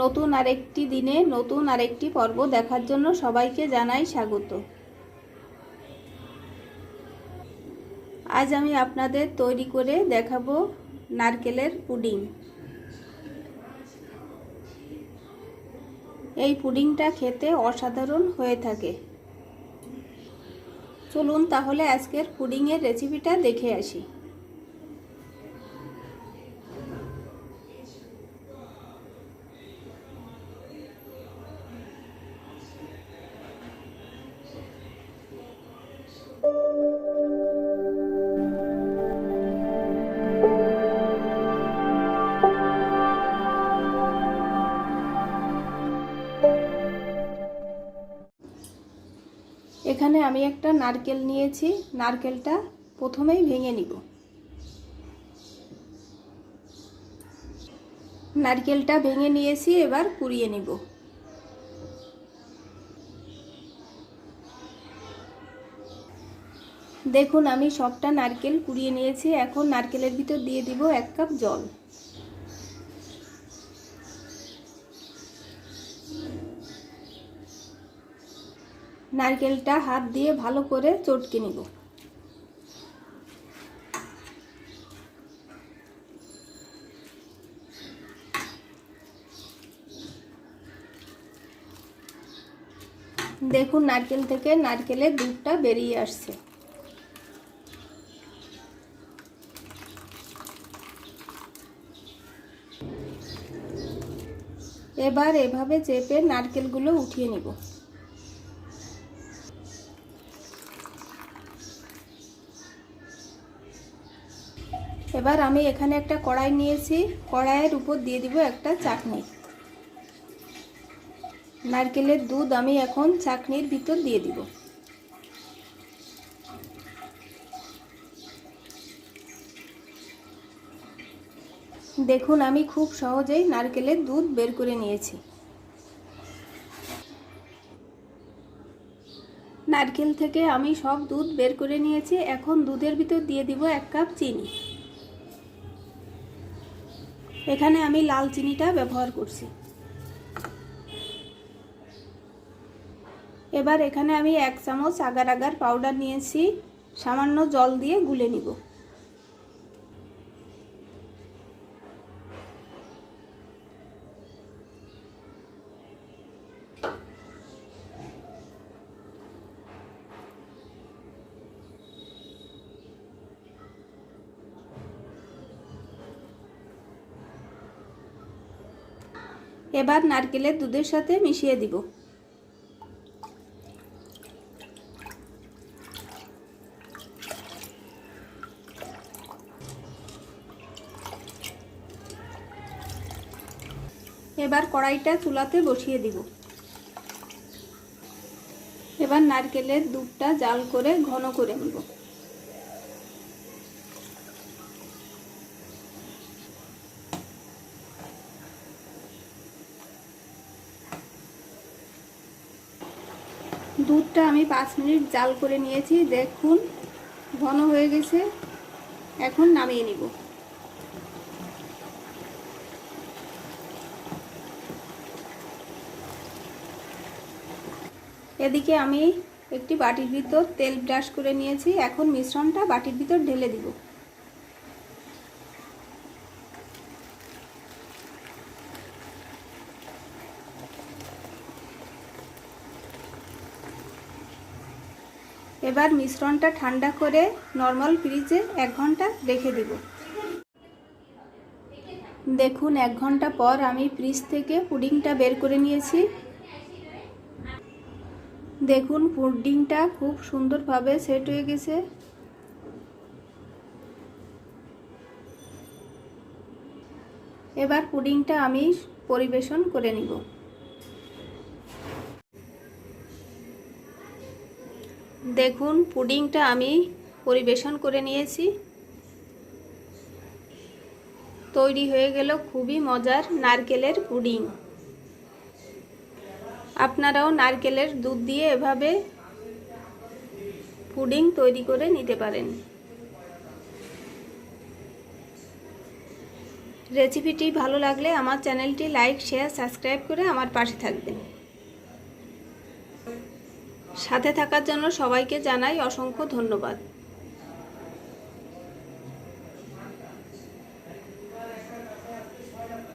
নতুন আরেকটি দিনে নতুন আরেকটি পর্ব দেখার জন্য সবাইকে জানাই স্বাগত। আজ আমি আপনাদের তৈরি করে দেখাবো নারকেলের পুডিং। এই পুডিংটা খেতে অসাধারণ হয়ে থাকে। চলুন তাহলে আজকের পুডিংয়ের রেসিপিটা দেখে আসি। এখানে আমি একটা নারকেল নিয়েছি। নারকেলটা প্রথমেই ভেঙে নিব। নারকেলটা ভেঙে নিয়েছি, এবার কুড়িয়ে নিব। দেখুন, আমি সবটা নারকেল কুড়িয়ে নিয়েছি। এখন নারকেলের ভিতর দিয়ে দিব এক কাপ জল। নারকেলটা হাত দিয়ে ভালো করে চটকে নিব। দেখুন, নারকেল থেকে নারকেলের দুধটা বেরিয়ে আসছে। এবার এভাবে চেপে নারকেলগুলো উঠিয়ে নিব। এবার আমি এখানে একটা কড়াই নিয়েছি। কড়াইয়ের উপর দিয়ে দিব একটা চাটনি। নারকেলের দুধ আমি এখন চাটনির ভিতর দিয়ে দিব। দেখুন, আমি খুব সহজেই নারকেলের দুধ বের করে নিয়েছি। নারকেল থেকে আমি সব দুধ বের করে নিয়েছি। এখন দুধের ভিতর দিয়ে দিব এক কাপ চিনি। এখানে আমি লাল চিনিটা ব্যবহার করছি। এবার এখানে আমি এক চামচ আগার আগার পাউডার নিয়েছি। সামান্য জল দিয়ে গুলে নিব। এবার নারকেলের দুধের সাথে মিশিয়ে দিব। এবার কড়াইটা চুলাতে বসিয়ে দিব। এবার নারকেলের দুধটা জাল করে ঘন করে নিব। দুধটা আমি পাঁচ মিনিট জাল করে নিয়েছি, দেখুন, ঘন হয়ে গেছে। এখন নামিয়ে নিব। এদিকে আমি একটি বাটির ভিতর তেল ব্রাশ করে নিয়েছি। এখন মিশ্রণটা বাটির ভিতর ঢেলে দিব। এবার মিশ্রণটা ঠান্ডা করে নর্মাল ফ্রিজে এক ঘণ্টা রেখে দেব। দেখুন, এক ঘণ্টা পর আমি ফ্রিজ থেকে পুডিংটা বের করে নিয়েছি। দেখুন, পুডিংটা খুব সুন্দরভাবে সেট হয়ে গেছে। এবার পুডিংটা আমি পরিবেশন করে নিব। দেখুন, পুডিংটা আমি পরিবেশন করে নিয়েছি। তৈরি হয়ে গেল খুবই মজার নারকেলের পুডিং। আপনারাও নারকেলের দুধ দিয়ে এভাবে পুডিং তৈরি করে নিতে পারেন। রেসিপিটি ভালো লাগলে আমার চ্যানেলটি লাইক, শেয়ার, সাবস্ক্রাইব করে আমার পাশে থাকবেন। সাথে থাকার জন্য সবাইকে জানাই অসংখ্য ধন্যবাদ।